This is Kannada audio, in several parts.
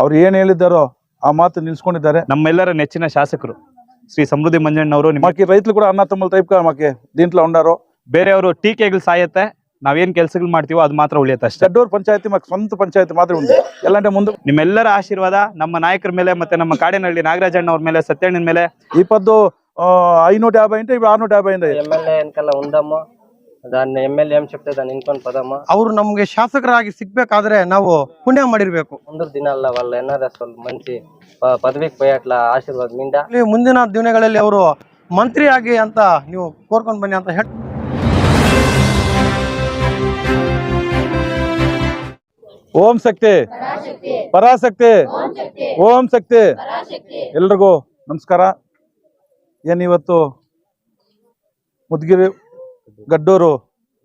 ಅವ್ರು ಏನ್ ಹೇಳಿದ್ದಾರೋ ಆ ಮಾತು ನಿಲ್ಸ್ಕೊಂಡಿದ್ದಾರೆ. ನಮ್ಮೆಲ್ಲರ ನೆಚ್ಚಿನ ಶಾಸಕರು ಶ್ರೀ ಸಮೃದ್ಧಿ ಮಂಜಣ್ಣವರು ನಿಮ್ಮ ರೈತರು ಕೂಡ ಅನ್ನ ತಮ್ಮಲ್ ಟೈಪ್ ಮಾಕಿ ದೀಂట్లో ಉಂಡಾರೋ? ಬೇರೆಯವರು ಟೀಕೆಗಳು ಸಾಯತ್ತೆ ನಾವೇನ್ ಕೆಲಸಗಳು ಮಾಡ್ತೀವೋ ಅದು ಮಾತ್ರ ಉಳಿಯುತ್ತೆ ಅಷ್ಟೇ. చెడ్డూరు ಪಂಚಾಯತಿ ಮತ್ತೆ ಸ್ವಂತ ಪಂಚಾಯತಿ ಮಾತ್ರ ಉಂಟು. ఎలా ಮುಂದೆ ನಿಮ್ಮೆಲ್ಲರ ಆಶೀರ್ವಾದ ನಮ್ಮ ನಾಯಕರ ಮೇಲೆ ಮತ್ತೆ ನಮ್ಮ ಕಾಡಿನಹಳ್ಳಿ ನಾಗರಾಜಣ್ಣವ್ರ ಮೇಲೆ ಸತ್ಯಣ್ಣನ ಮೇಲೆ. ಇಪ್ಪತ್ತು ಐನೂರ ಐನೂಟ యాభై అంటే ಆರ್ನೂರ ఆరునూట ಇಂದ ಎಲ್ಲ ఎమ్మెల్యే దాన్ని ఎమ్మెల్యే ఏం చెప్తే దాన్ని ఇన్కొని పదమ్మా ಅವರು ನಮ್ಗೆ ಶಾಸಕರಾಗಿ ಸಿಗ್ಬೇಕಾದ್ರೆ ನಾವು ಪುಣ್ಯ ಮಾಡಿರ್ಬೇಕು ముందు దినాల్లో వాళ్ళ ఎన్ఆర్ఎస్ వాళ్ళు మంచి ప- పదవికి పోయి అట్లా ఆశీర్వాద మిండా ಇಲ್ಲಿ ಮುಂದಿನ ದಿನಗಳಲ್ಲಿ ಅವರು ಮಂತ್ರಿ ಆಗಿ ಅಂತ ನೀವು ಕೋರ್ಕೊಂಡ್ ಬನ್ನಿ ಅಂತ ಹೇಳಿ ಓಂ ಶಕ್ತಿ ಪರಾಶಕ್ತಿ ಓಂ ಶಕ್ತಿ ಎಲ್ರಿಗೂ ನಮಸ್ಕಾರ ಏನಿವತ್ತು ಮುದ್ಗಿರಿ ಗಡ್ಡೂರು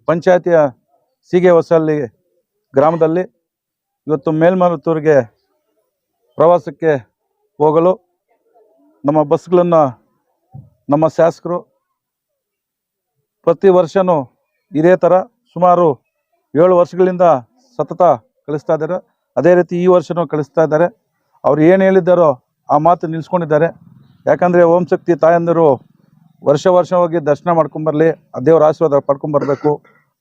ಪಂಚಾಯತಿಯ ಸೀಗೆ ಹೊಸಲ್ಲಿ ಗ್ರಾಮದಲ್ಲಿ ಇವತ್ತು ಮೇಲ್ಮರುತ್ತೂರಿಗೆ ಪ್ರವಾಸಕ್ಕೆ ಹೋಗಲು ನಮ್ಮ ಬಸ್ಗಳನ್ನು ನಮ್ಮ ಶಾಸಕರು ಪ್ರತಿ ವರ್ಷವೂ ಇದೇ ಥರ ಸುಮಾರು ಏಳು ವರ್ಷಗಳಿಂದ ಸತತ ಕಳಿಸ್ತಾ ಇದ್ದಾರೆ. ಅದೇ ರೀತಿ ಈ ವರ್ಷನೂ ಕಳಿಸ್ತಾ ಇದ್ದಾರೆ. ಅವ್ರು ಏನು ಹೇಳಿದ್ದಾರೋ ಆ ಮಾತು ನಿಲ್ಲಿಸ್ಕೊಂಡಿದ್ದಾರೆ ಯಾಕಂದರೆ ಓಂ ಶಕ್ತಿ ತಾಯಂದಿರು ವರ್ಷ ವರ್ಷ ಹೋಗಿ ದರ್ಶನ ಮಾಡ್ಕೊಂಬರ್ಲಿ ಆ ದೇವರ ಆಶೀರ್ವಾದ ಪಡ್ಕೊಂಬರ್ಬೇಕು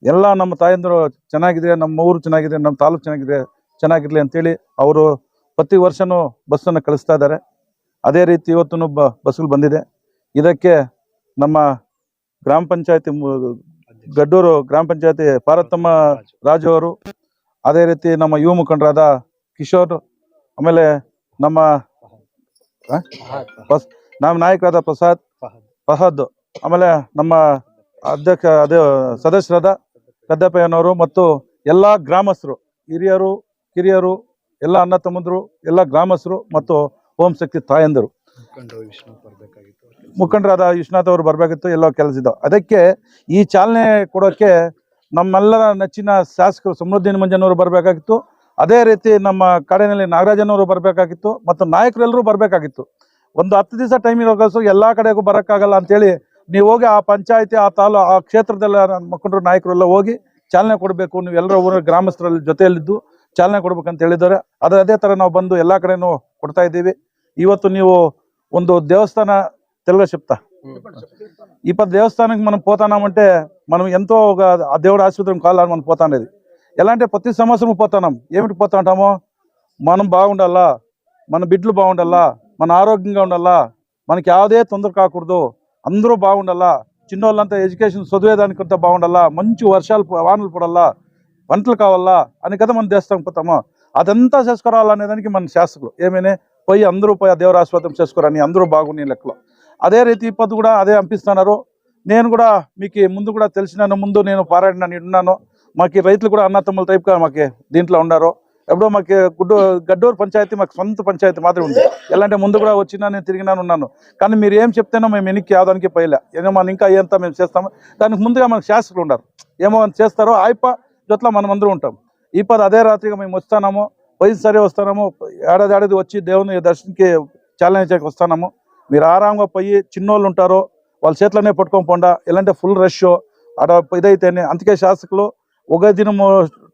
ಎಲ್ಲ ನಮ್ಮ ತಾಯಂದಿರು ಚೆನ್ನಾಗಿದೆ ನಮ್ಮ ಊರು ಚೆನ್ನಾಗಿದೆ ನಮ್ಮ ತಾಲೂಕು ಚೆನ್ನಾಗಿದೆ ಚೆನ್ನಾಗಿರಲಿ ಅಂತೇಳಿ ಅವರು ಪ್ರತಿ ವರ್ಷನೂ ಬಸ್ಸನ್ನು ಕಳಿಸ್ತಾ ಇದ್ದಾರೆ. ಅದೇ ರೀತಿ ಇವತ್ತು ಬ ಬಸ್ಗಳು ಬಂದಿದೆ. ಇದಕ್ಕೆ ನಮ್ಮ ಗ್ರಾಮ ಪಂಚಾಯತಿ ಗಡ್ಡೂರು ಗ್ರಾಮ ಪಂಚಾಯತಿ ಪಾರ್ವತಮ್ಮ ರಾಜು ಅವರು ಅದೇ ರೀತಿ ನಮ್ಮ ಯುವ ಮುಖಂಡರಾದ ಕಿಶೋರ್ ಆಮೇಲೆ ನಮ್ಮ ನಮ್ಮ ನಾಯಕರಾದ ಪ್ರಸಾದ್. ಫಹದ್ ಆಮೇಲೆ ನಮ್ಮ ಅಧ್ಯಕ್ಷ ಅದೇ ಸದಸ್ಯರಾದ ಕದ್ದಪ್ಪಯ್ಯನವರು ಮತ್ತು ಎಲ್ಲ ಗ್ರಾಮಸ್ಥರು ಹಿರಿಯರು ಕಿರಿಯರು ಎಲ್ಲ ಅಣ್ಣ ತಮ್ಮಂದರು ಎಲ್ಲ ಗ್ರಾಮಸ್ಥರು ಮತ್ತು ಓಂ ಶಕ್ತಿ ತಾಯಂದರು. ಮುಖಂಡರಾದ ವಿಶ್ವನಾಥ್ ಅವರು ಬರಬೇಕಿತ್ತು ಎಲ್ಲೋ ಕೆಲಸ ಇದ್ದಾವೆ. ಅದಕ್ಕೆ ಈ ಚಾಲನೆ ಕೊಡೋಕ್ಕೆ ನಮ್ಮೆಲ್ಲರ ನೆಚ್ಚಿನ ಶಾಸಕರು ಸಮೃದ್ಧಿ ಮಂಜನವರು ಬರಬೇಕಾಗಿತ್ತು. ಅದೇ ರೀತಿ ನಮ್ಮ ಕಾಡಿನಲ್ಲಿ ನಾಗರಾಜನವರು ಬರಬೇಕಾಗಿತ್ತು ಮತ್ತು ನಾಯಕರೆಲ್ಲರೂ ಬರಬೇಕಾಗಿತ್ತು. ಒಂದು ಹತ್ತು ದಿವಸ ಟೈಮ್ ಇರೋಗೋಸ್ಕರ ಎಲ್ಲ ಕಡೆಗೂ ಬರೋಕ್ಕಾಗಲ್ಲ ಅಂತೇಳಿ ನೀವು ಹೋಗಿ ಆ ಪಂಚಾಯತಿ ಆ ತಾಲೂ ಆ ಕ್ಷೇತ್ರದಲ್ಲ ಮುಖಂಡರು ನಾಯಕರೆಲ್ಲ ಹೋಗಿ ಚಾಲನೆ ಕೊಡಬೇಕು ನೀವು ಎಲ್ಲರ ಊರ ಗ್ರಾಮಸ್ಥರಲ್ಲಿ ಜೊತೆಯಲ್ಲಿದ್ದು ಚಾಲನೆ ಕೊಡ್ಬೇಕಂತ ಹೇಳಿದ್ದಾರೆ ಅದೇ ಅದೇ ಥರ ನಾವು ಬಂದು ಎಲ್ಲ ಕಡೆನೂ ಕೊಡ್ತಾ ಇದ್ದೀವಿ ಇವತ್ತು ನೀವು ಒಂದು దేవస్థాన తెలుగు చెప్తా ఇప్పుడు దేవస్థానానికి మనం పోతానామంటే మనం ఎంతో ఒక ఆ దేవుడు ఆశీర్వాదం కావాలని మనం పోతానేది ఎలా అంటే ప్రతి సంవత్సరం పోతున్నాం ఏమిటి పోతా ఉంటామో మనం బాగుండాలా మన బిడ్డలు బాగుండాలా మన ఆరోగ్యంగా ఉండాలా? మనకి యావదే తొందర కాకూడదు. అందరూ బాగుండాలా? చిన్నోళ్ళంతా ఎడ్యుకేషన్ చదివేదానికి అంతా బాగుండాలా? మంచి వర్షాలు వానలు పడాలా? పంటలు కావాలా? అని కదా మనం దేశం పోతామో. అదంతా చేసుకురావాలనే దానికి మన శాసకులు. ఏమైనా? పోయి అందరూ పోయి ఆ దేవుడు చేసుకోరని అందరూ బాగున్నాయి లెక్కలో. అదే రీతి ఇప్పటి కూడా అదే పంపిస్తున్నారు నేను కూడా మీకు ముందు కూడా తెలిసినాను ముందు నేను పారాడిన ఉన్నాను మాకు రైతులు కూడా అన్నతమ్ముల టైప్గా మాకు దీంట్లో ఉన్నారు. ఎప్పుడో మాకు గుడ్డు గడ్డూరు పంచాయతీ మాకు సొంత పంచాయతీ మాత్రమే ఉంది. ఎలా అంటే ముందు కూడా వచ్చినా నేను తిరిగినాను ఉన్నాను. కానీ మీరు ఏం చెప్తేనో మేము వెనక్కి ఆదానికి పోయలే. ఏమో మనం ఇంకా అయ్యేంత మేము చేస్తాము. దానికి ముందుగా మనకు శాసకులు ఉన్నారు ఏమో అని చేస్తారో ఆయప్ప జొట్లో మనం అందరూ ఉంటాం. ఈ పద అదే రాత్రిగా మేము వస్తాము పోయిన సరే వస్తాము ఏడాది ఏడాది వచ్చి దేవుని దర్శనకి ఛాలెంజ్ చేయక వస్తాము మీరు ఆరాంగా పోయి చిన్నోళ్ళు ఉంటారో వాళ్ళ చేతిలోనే పట్టుకొని పోండా. ఎలాంటి ఫుల్ రష్. అక్కడ ఇదైతేనే. అందుకే శాసకులు ఒక దినము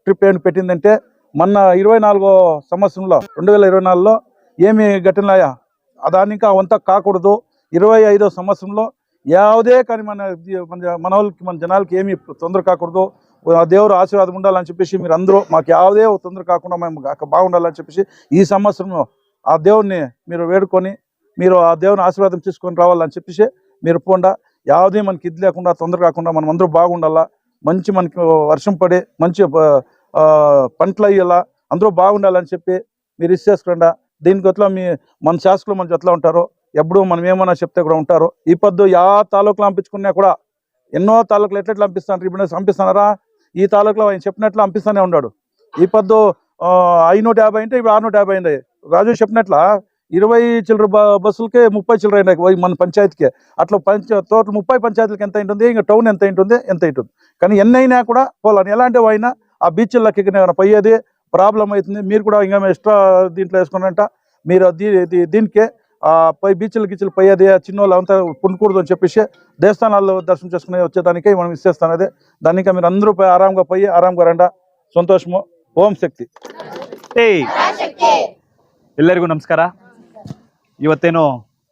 ట్రిప్ ఏంటి పెట్టిందంటే మొన్న ఇరవై నాలుగో సంవత్సరంలో రెండు వేల ఇరవై నాలుగులో ఏమి ఘటనలాయా దానికి ఇంకా అవంతా కాకూడదు. ఇరవై ఐదో సంవత్సరంలో యావదే కానీ మన మన వాళ్ళకి మన జనాలకి ఏమి తొందర కాకూడదు. దేవుడు ఆశీర్వాదం ఉండాలని చెప్పేసి మీరు అందరూ మాకు యావదే తొందర కాకుండా మేము బాగుండాలని చెప్పేసి ఈ సంవత్సరం ఆ దేవుణ్ణి మీరు వేడుకొని మీరు ఆ దేవుని ఆశీర్వాదం తీసుకొని రావాలని చెప్పేసి మీరు పోండా యావదే మనకి ఇది లేకుండా తొందర కాకుండా మనం అందరూ బాగుండాలా. మంచి మనకి వర్షం పడి మంచి పంటలు అయ్యేలా అందరూ బాగుండాలని చెప్పి మీరు ఇచ్చేసుకోండా దీనికి ఎట్లా మీ మన శాసకులు మన ఎట్లా ఉంటారో ఎప్పుడు మనం ఏమన్నా చెప్తే కూడా ఉంటారు ఈ పొద్దు యా తాలూకులు పంపించుకున్నా కూడా ఎన్నో తాలూకులు ఎట్లెట్లా పంపిస్తాను ఇప్పుడు పంపిస్తున్నారా ఈ తాలూకులో ఆయన చెప్పినట్లు పంపిస్తూనే ఉన్నాడు. ఈ పొద్దు ఆ, ఐనూట యాభై అంటే ఇప్పుడు ఆరునూట యాభై అయింది. రాజు చెప్పినట్ల ఇరవై చిల్లర బ- బస్సులకే ముప్పై చిల్లర అయినాయి మన పంచాయతీకి. అట్లా పంచ తోట ముప్పై పంచాయతీలకు ఎంత ఉంటుంది ఇంకా టౌన్ ఎంత ఉంటుంది ఎంత ఉంటుంది కానీ ఎన్ని అయినా కూడా పోలాను. ఎలాంటి అయినా ఆ బీచ్లకి పోయేది ప్రాబ్లం అవుతుంది మీరు కూడా ఇంకా ఎక్స్ట్రా దీంట్లో వేసుకున్నారంట మీరు దీ- దీ- దీనికే ఆ పై బీచ్లు గిచ్చులు పోయేది ఆ చిన్నోళ్ళు అంతా పుండకూడదు అని చెప్పేసి దేవస్థానాల్లో దర్శనం చేసుకునే వచ్చేదానికి మనం ఇచ్చేస్తానది దానికి మీరు అందరూ పోయి ఆరాంగా పోయి ఆరాంగా రండా సంతోషము ఓం శక్తి ఏయ్ ಎಲ್ಲರಿಗೂ ನಮಸ್ಕಾರ ಇವತ್ತೇನು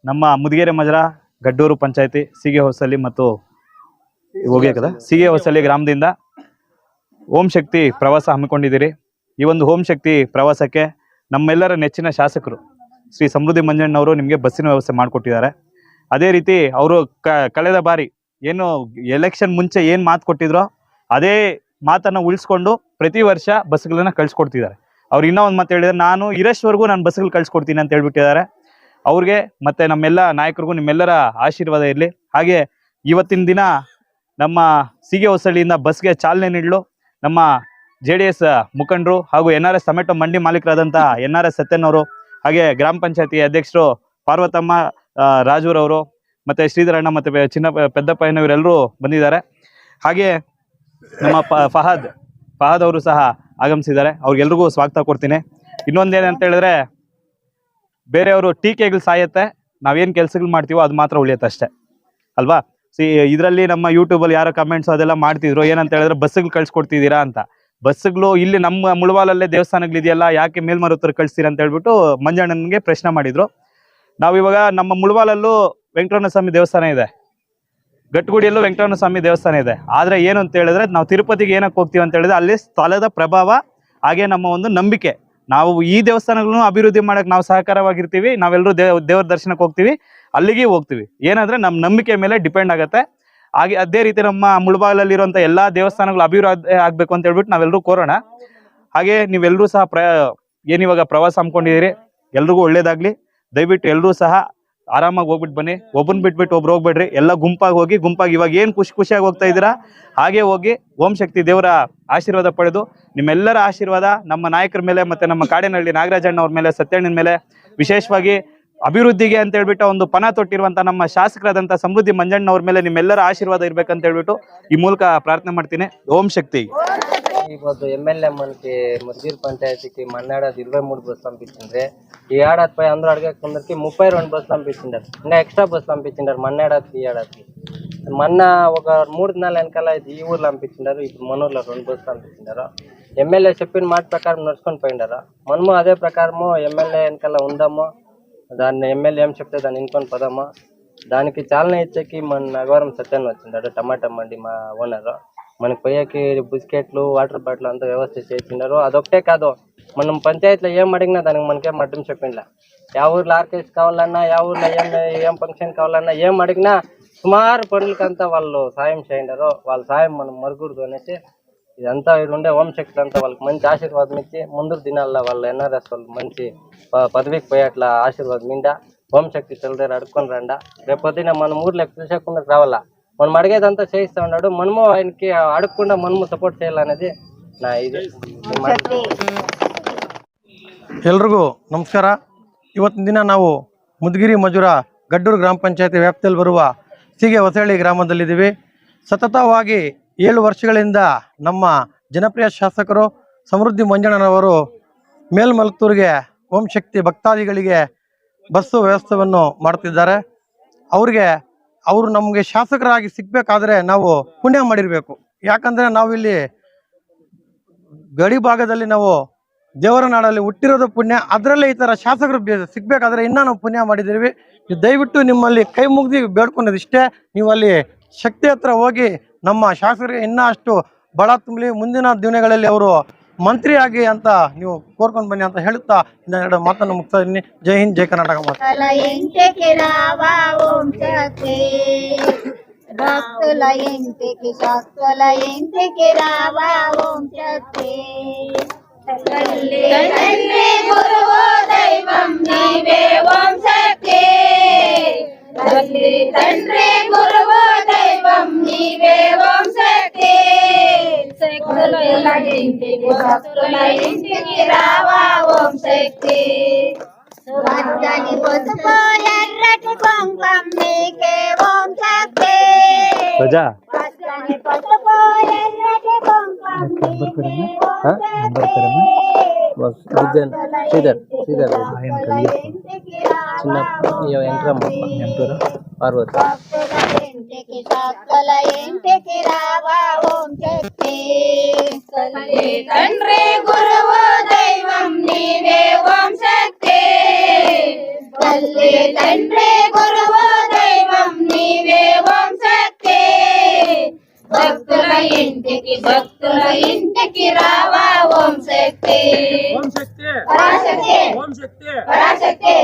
ನಮ್ಮ ಮುದಿಗೆರೆ ಮಜರ ಗಡ್ಡೂರು ಪಂಚಾಯತಿ ಸಿಗೆ ಹೊಸಲಿ ಮತ್ತು ಹೋಗ್ಯಾಕದ ಸಿಗೆ ಹೊಸಲಿ ಗ್ರಾಮದಿಂದ ಓಂ ಶಕ್ತಿ ಪ್ರವಾಸ ಹಮ್ಮಿಕೊಂಡಿದ್ದೀರಿ. ಈ ಒಂದು ಓಂ ಶಕ್ತಿ ಪ್ರವಾಸಕ್ಕೆ ನಮ್ಮೆಲ್ಲರ ನೆಚ್ಚಿನ ಶಾಸಕರು ಶ್ರೀ ಸಮೃದ್ಧಿ ಮಂಜಣ್ಣವರು ನಿಮಗೆ ಬಸ್ಸಿನ ವ್ಯವಸ್ಥೆ ಮಾಡಿಕೊಟ್ಟಿದ್ದಾರೆ. ಅದೇ ರೀತಿ ಅವರು ಕಳೆದ ಬಾರಿ ಏನು ಎಲೆಕ್ಷನ್ ಮುಂಚೆ ಏನು ಮಾತು ಕೊಟ್ಟಿದ್ರೋ ಅದೇ ಮಾತನ್ನು ಉಳಿಸ್ಕೊಂಡು ಪ್ರತಿ ವರ್ಷ ಬಸ್ಗಳನ್ನು ಕಳಿಸ್ಕೊಡ್ತಿದ್ದಾರೆ. ಅವ್ರು ಇನ್ನೂ ಒಂದು ಮಾತು ಹೇಳಿದ್ರೆ ನಾನು ಇರೋಷ್ಟವರೆಗೂ ನಾನು ಬಸ್ಗಳು ಕಳಿಸ್ಕೊಡ್ತೀನಿ ಅಂತ ಹೇಳ್ಬಿಟ್ಟಿದ್ದಾರೆ. ಅವ್ರಿಗೆ ಮತ್ತು ನಮ್ಮೆಲ್ಲ ನಾಯಕರಿಗೂ ನಿಮ್ಮೆಲ್ಲರ ಆಶೀರ್ವಾದ ಇರಲಿ. ಹಾಗೆ ಇವತ್ತಿನ ದಿನ ನಮ್ಮ ಸಿಗೆ ಹೊಸಳ್ಳಿಯಿಂದ ಬಸ್ಗೆ ಚಾಲನೆ ನೀಡಲು. ನಮ್ಮ ಜೆ ಡಿ ಎಸ್ ಮುಖಂಡರು ಹಾಗೂ ಎನ್ ಆರ್ ಎಸ್ ಟೊಮೆಟೊ ಮಂಡಿ ಮಾಲೀಕರಾದಂಥ ಎನ್ ಆರ್ ಎಸ್ ಸತ್ಯನವರು ಹಾಗೆ ಗ್ರಾಮ ಪಂಚಾಯತಿ ಅಧ್ಯಕ್ಷರು ಪಾರ್ವತಮ್ಮ ರಾಜೂರವರು ಮತ್ತೆ ಶ್ರೀಧರಣ್ಣ ಮತ್ತೆ ಚಿನ್ನ ಪೆದ್ದಪ್ಪಯ್ಯನವರೆಲ್ಲರೂ ಬಂದಿದ್ದಾರೆ. ಹಾಗೆ ನಮ್ಮ ಫಹದ್ ಫಹದ್ ಅವರು ಸಹ ಆಗಮಿಸಿದ್ದಾರೆ. ಅವ್ರಿಗೆಲ್ರಿಗೂ ಸ್ವಾಗತ ಕೊಡ್ತೀನಿ. ಇನ್ನೊಂದೇನಂತ ಹೇಳಿದ್ರೆ, ಬೇರೆಯವರು ಟೀಕೆಗಳು ಸಾಯತ್ತೆ, ನಾವೇನು ಕೆಲಸಗಳು ಮಾಡ್ತೀವೋ ಅದು ಮಾತ್ರ ಉಳಿಯುತ್ತೆ ಅಷ್ಟೇ. ಅಲ್ವಾ? ಸಿ, ಇದರಲ್ಲಿ ನಮ್ಮ ಯೂಟ್ಯೂಬಲ್ಲಿ ಯಾರೋ ಕಮೆಂಟ್ಸ್ ಅದೆಲ್ಲ ಮಾಡ್ತಿದ್ರು. ಏನಂತ ಹೇಳಿದ್ರೆ ಬಸ್ಗಳು ಕಳ್ಸಿಕೊಡ್ತಿದ್ದೀರಾ ಅಂತ. ಬಸ್ಗಳು ಇಲ್ಲಿ ನಮ್ಮ ಮುಳವಾಲಲ್ಲೇ ದೇವಸ್ಥಾನಗಳಿದೆಯಲ್ಲ, ಯಾಕೆ ಮೇಲ್ಮರುತ್ತರ ಕಳಿಸ್ತೀರ ಅಂತ ಹೇಳ್ಬಿಟ್ಟು ಮಂಜಣ್ಣನಿಗೆ ಪ್ರಶ್ನೆ ಮಾಡಿದ್ರು. ನಾವು ಇವಾಗ ನಮ್ಮ ಮುಳವಾಲಲ್ಲೂ ವೆಂಕಟರಮಣ ಸ್ವಾಮಿ ದೇವಸ್ಥಾನ ಇದೆ. ಗಟ್ಟುಗುಡಿಯಲ್ಲೂ ವೆಂಕಟರಮಣ ಸ್ವಾಮಿ ದೇವಸ್ಥಾನ ಇದೆ. ಆದ್ರೆ ಏನು ಅಂತ ಹೇಳಿದ್ರೆ, ನಾವು ತಿರುಪತಿಗೆ ಏನಕ್ಕೆ ಹೋಗ್ತೀವಿ ಅಂತ ಹೇಳಿದ್ರೆ, ಅಲ್ಲಿ ಸ್ಥಳದ ಪ್ರಭಾವ, ಹಾಗೆ ನಮ್ಮ ಒಂದು ನಂಬಿಕೆ. ನಾವು ಈ ದೇವಸ್ಥಾನಗಳನ್ನು ಅಭಿವೃದ್ಧಿ ಮಾಡಕ್ ನಾವು ಸಹಕಾರವಾಗಿರ್ತೀವಿ. ನಾವೆಲ್ಲರೂ ದೇವ್, ದೇವರ ದರ್ಶನಕ್ಕೆ ಹೋಗ್ತೀವಿ. ಅಲ್ಲಿಗೆ ಹೋಗ್ತೀವಿ. ಏನಂದ್ರೆ ನಮ್ಮ ನಂಬಿಕೆ ಮೇಲೆ ಡಿಪೆಂಡ್ ಆಗುತ್ತೆ. ಹಾಗೆ ಅದೇ ರೀತಿ ನಮ್ಮ ಮುಳಬಾಗಲಲ್ಲಿರುವಂಥ ಎಲ್ಲಾ ದೇವಸ್ಥಾನಗಳು ಅಭಿವೃದ್ಧಿ ಆಗಬೇಕು ಅಂತ ಹೇಳ್ಬಿಟ್ಟು ನಾವೆಲ್ಲರೂ ಕೋರೋಣ. ಹಾಗೆ ನೀವೆಲ್ಲರೂ ಸಹ ಪ್ರ ಏನಿವಾಗ ಪ್ರವಾಸ ಹಮ್ಮಿಕೊಂಡಿದ್ದೀರಿ? ಎಲ್ರಿಗೂ ಒಳ್ಳೇದಾಗ್ಲಿ. ದಯವಿಟ್ಟು ಎಲ್ಲರೂ ಸಹ ಆರಾಮಾಗಿ ಹೋಗ್ಬಿಟ್ಟು ಬನ್ನಿ. ಒಬ್ಬನ್ ಬಿಟ್ಬಿಟ್ಟು ಒಬ್ರು ಹೋಗ್ಬೇಡ್ರಿ. ಎಲ್ಲ ಗುಂಪಾಗಿ ಹೋಗಿ, ಗುಂಪಾಗಿ ಇವಾಗ ಏನು ಖುಷಿ ಖುಷಿಯಾಗಿ ಹೋಗ್ತಾ ಇದ್ದೀರಾ? ಹಾಗೆ ಹೋಗಿ ಓಂ ಶಕ್ತಿ ದೇವರ ಆಶೀರ್ವಾದ ಪಡೆದು ನಿಮ್ಮೆಲ್ಲರ ಆಶೀರ್ವಾದ ನಮ್ಮ ನಾಯಕರ ಮೇಲೆ ಮತ್ತೆ ನಮ್ಮ ಕಾಡಿನಹಳ್ಳಿ ನಾಗರಾಜಣ್ಣ ಅವ್ರ ಮೇಲೆ, ಸತ್ಯಣ್ಣನ ಮೇಲೆ, ವಿಶೇಷವಾಗಿ ಅಭಿವೃದ್ಧಿಗೆ ಅಂತ ಹೇಳ್ಬಿಟ್ಟು ಒಂದು ಪನ ತೊಟ್ಟಿರುವಂತ ನಮ್ಮ ಶಾಸಕರಾದಂಥ ಸಮೃದ್ಧಿ ಮಂಜಣ್ಣ ಅವ್ರ ಮೇಲೆ ನಿಮ್ಮೆಲ್ಲರ ಆಶೀರ್ವಾದ ಇರ್ಬೇಕಂತ ಹೇಳ್ಬಿಟ್ಟು ಈ ಮೂಲಕ ಪ್ರಾರ್ಥನೆ ಮಾಡ್ತೀನಿ. ಓಂ ಶಕ್ತಿ. ఓం శక్తి ఎమ్మెల్యే మనకి ముదిగిరి పంచాయతీకి మన్నాడాది ఇరవై మూడు బస్సు పంపించిండ్రి. ఈ ఏడాది పోయి అందరూ అడిగే కొందరికి ముప్పై రెండు బస్సు పంపించిండారు. ఇంకా ఎక్స్ట్రా బస్సు పంపించిండారు మన్నాడాదికి ఈ ఏడాది మొన్న ఒక మూడు నెలల వెనకాల ఇది ఈ ఊర్లో పంపించిండారు ఇప్పుడు మన ఊర్లో రెండు బస్సు పంపించిండారు. ఎమ్మెల్యే చెప్పిన మాట ప్రకారం నడుచుకొని పోయిండారు. మనము అదే ప్రకారము ఎమ్మెల్యే వెనకాల ఉందాము. దాన్ని ఎమ్మెల్యే ఏం చెప్తే దాన్ని ఇనుకొని పోదాము. దానికి చాలన ఇచ్చేకి మన నగవరం సత్యాన్ని వచ్చిండాడు టమాటా మండి మా ఓనరు. మనకి పోయేకి బిస్కెట్లు వాటర్ బాటిల్ అంతా వ్యవస్థ చేసిండారు అదొకటే కాదు. మనం పంచాయతీలో ఏం అడిగినా దానికి మనకేం అడ్డం చెప్పిండ్లా యా ఊర్లో ఆర్కెస్ట్రా కావాలన్నా యా ఊర్లో ఏం ఏం ఫంక్షన్ కావాలన్నా ఏం అడిగినా సుమారు పనులకంతా వాళ్ళు సాయం చేయండారు వాళ్ళ సాయం మనం మరుగురుదు అనేసి ఇదంతా ఇక్కడ ఉండే హోంశక్తులు అంతా వాళ్ళకి మంచి ఆశీర్వాదం ఇచ్చి ముందు దినాల్లో వాళ్ళు ఎన్ఆర్ఎస్ వాళ్ళు మంచి ప- పదవికి పోయేట్లా ఆశీర్వాదం నిండా హోంశక్తి దగ్గర అడుక్కొని రండా. రేపొద్దున మన ఊర్లో పిలిచకుండా రావాలా? మనం అడిగేదంతా చేయిస్తా ఉన్నాడు మనము ఆయనకి అడగకుండా మనము సపోర్ట్ చేయాలనేది నా ఇది ఈ మాట. ಎಲ್ರಿಗೂ ನಮಸ್ಕಾರ ಇವತ್ತಿನ ದಿನ ನಾವು ಮುದ್ಗಿರಿ ಮಜುರ ಗಡ್ಡೂರು ಗ್ರಾಮ ಪಂಚಾಯತಿ ವ್ಯಾಪ್ತಿಯಲ್ಲಿ ಬರುವ ಸೀಗೆ ಹೊಸಳ್ಳಿ ಗ್ರಾಮದಲ್ಲಿದ್ದೀವಿ ಸತತವಾಗಿ ಏಳು ವರ್ಷಗಳಿಂದ ನಮ್ಮ ಜನಪ್ರಿಯ ಶಾಸಕರು ಸಮೃದ್ಧಿ ಮಂಜಣ್ಣನವರು ಮೇಲ್ಮಲ್ತೂರಿಗೆ ಓಂ ಶಕ್ತಿ ಭಕ್ತಾದಿಗಳಿಗೆ ಬಸ್ಸು ವ್ಯವಸ್ಥೆಯನ್ನು ಮಾಡ್ತಿದ್ದಾರೆ ಅವ್ರಿಗೆ ಅವರು ನಮಗೆ ಶಾಸಕರಾಗಿ ಸಿಗ್ಬೇಕಾದ್ರೆ ನಾವು ಪುಣ್ಯ ಮಾಡಿರಬೇಕು. ಯಾಕಂದರೆ ನಾವಿಲ್ಲಿ ಗಡಿ ಭಾಗದಲ್ಲಿ ನಾವು ದೇವರ ನಾಡಲ್ಲಿ ಹುಟ್ಟಿರೋದು ಪುಣ್ಯ, ಅದರಲ್ಲೇ ಈ ಥರ ಶಾಸಕರು ಸಿಗ್ಬೇಕಾದ್ರೆ ಇನ್ನೂ ನಾವು ಪುಣ್ಯ ಮಾಡಿದ್ದೀವಿ ದಯವಿಟ್ಟು ನಿಮ್ಮಲ್ಲಿ ಕೈ ಮುಗ್ದು ಬೇಡ್ಕೊಂಡಿದ್ದಿಷ್ಟೇ ನೀವು ಅಲ್ಲಿ ಶಕ್ತಿ ಹತ್ರ ಹೋಗಿ ನಮ್ಮ ಶಾಸಕರಿಗೆ ಇನ್ನೂ ಅಷ್ಟು ಬಳ ತುಂಬಲಿ ಮುಂದಿನ ದಿನಗಳಲ್ಲಿ ಅವರು ಮಂತ್ರಿಯಾಗಿ ಅಂತ ನೀವು ಕೋರ್ಕೊಂಡು ಬನ್ನಿ ಅಂತ ಹೇಳುತ್ತಾ ಇನ್ನೆರಡು ಮಾತನ್ನು ಮುಗಿಸ್ತಾ ಇದ್ದೀನಿ ಜೈ ಹಿಂದ್ ಜೈ ಕರ್ನಾಟಕ ಮಾತು రక్తుల ఇంటికి రావా ఓం శక్తి భక్తుల ఇంటికి శక్తుల ఇంటికి రావా ఓం శక్తి తల్లి తండ్రి గురువు దైవం నీవే ఓం శక్తులు ఇంటికి భక్తుల ఇంటికి రావా ఓం శక్తి సువర్ధని పొదుపు ఎర్రటి కుంకం నీకే ఓం శక్తి అందరికరమే సీజన్ సీజన్ సీజన్ ఆయన చిన్న ఎంట్రమ్మ ఎంపీరా పార్వతి. తండ్రి గురువు దైవం నీవే ఓం భక్తుల ఇంటికి భక్తుల ఇంటికి రావా ఓం శక్తి పరాశక్తి పరాశక్తి